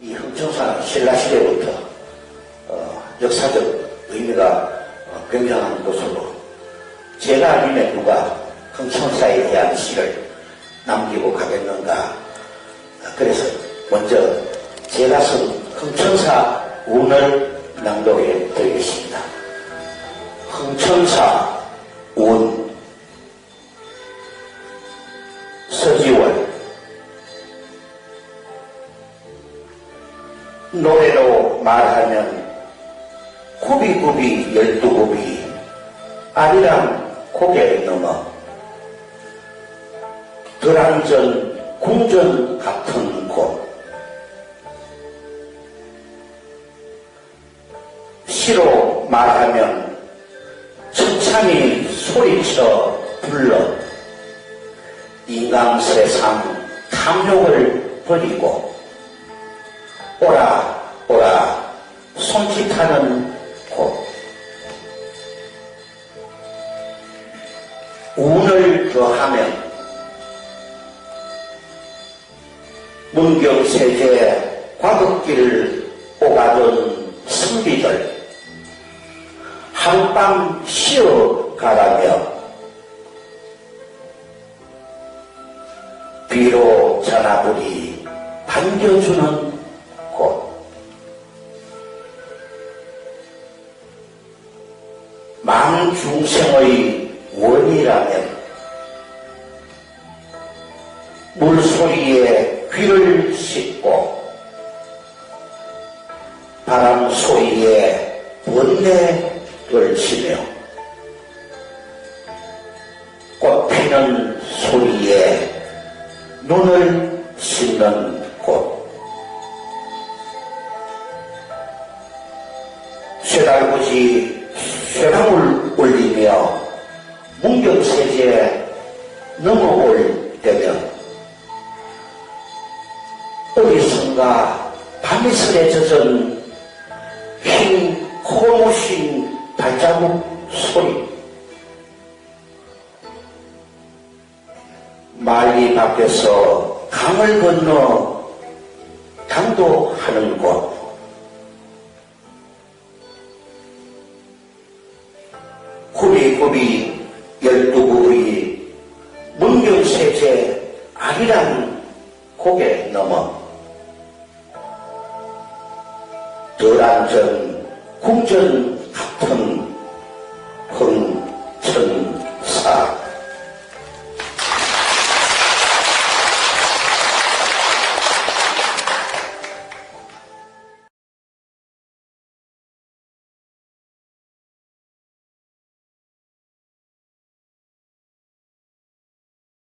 이 흥청사는 신라시대부터 어, 역사적 의미가 어, 굉장한 곳으로 제가 아니면 누가 흥청사에 대한 시를 남기고 가겠는가 어, 그래서 먼저 제가 쓴 흥청사 운을 낭독해 드리겠습니다. 흥청사 노래로 말하면 구비구비 열두 구비. 아리랑 고개 넘어. 드랑전 궁전 같은 곳. 시로 말하면 천천히 소리쳐 불러. 인간 세상 탐욕을 버리고 오라 오라. 손짓하는 곳. 운을 더하면 문경세계 과거길을 오가던 승비들. 한밤 쉬어가라며 비로 전화불이 반겨주는 망중생의 원이라면 물소리에 귀를 씻고 바람 소리에 번뇌를 치며 꽃 피는 소리에 눈을 씻는 곳 쇠달구지 쇠랑을 올리며 문경세제 넘어올 때면 어디선가 밤이 슬에 젖은 흰 코모신 발자국 소리. 말리 밖에서 강을 건너 당도하는 곳 구비구비 열두구의 문경세제 아리랑 고개 넘어 덜안전 궁전 같은